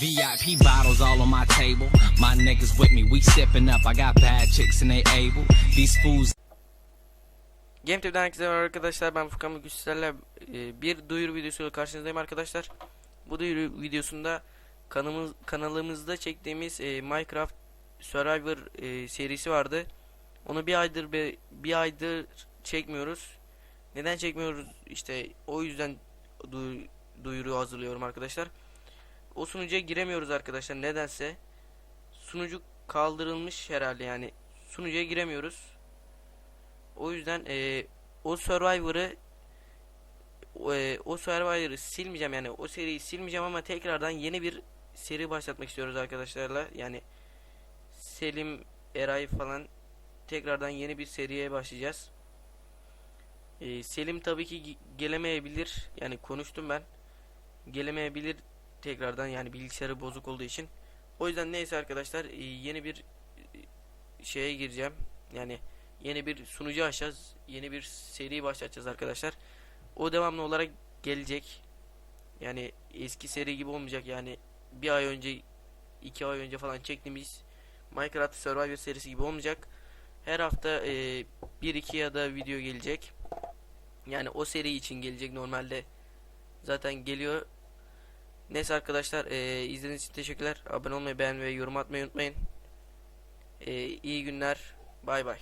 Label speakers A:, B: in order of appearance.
A: VIP bottles all on my table. My niggas with me, we stepping up. I got bad chicks and they able. These fools
B: GameTV'den herkese merhaba arkadaşlar ben Furkan sizlerle e, bir duyuru videosuyla karşınızdayım arkadaşlar. Bu duyuru videosunda kanalımız, kanalımızda çektiğimiz e, Minecraft Survivor e, serisi vardı. Onu bir aydır be, bir aydır çekmiyoruz. Neden çekmiyoruz? İşte o yüzden du- duyuru hazırlıyorum arkadaşlar. O sunucuya giremiyoruz arkadaşlar nedense. Sunucu kaldırılmış herhalde yani. Sunucuya giremiyoruz. O yüzden e, o Survivor'ı e, o Survivor'ı silmeyeceğim yani o seriyi silmeyeceğim ama tekrardan yeni bir seri başlatmak istiyoruz arkadaşlarla. Yani Selim, Eray falan tekrardan yeni bir seriye başlayacağız. E, Selim tabii ki ge- gelemeyebilir. Yani konuştum ben. Gelemeyebilir tekrardan yani bilgisayarı bozuk olduğu için. O yüzden neyse arkadaşlar e, yeni bir e, şeye gireceğim. Yani yeni bir sunucu açacağız. Yeni bir seri başlatacağız arkadaşlar. O devamlı olarak gelecek. Yani eski seri gibi olmayacak yani bir ay önce iki ay önce falan çektiğimiz Minecraft Survivor serisi gibi olmayacak. Her hafta e, bir iki ya da video gelecek. Yani o seri için gelecek normalde zaten geliyor. Neyse arkadaşlar e, izlediğiniz için teşekkürler. Abone olmayı, beğenmeyi yorum atmayı unutmayın. E, iyi günler. Bay bay.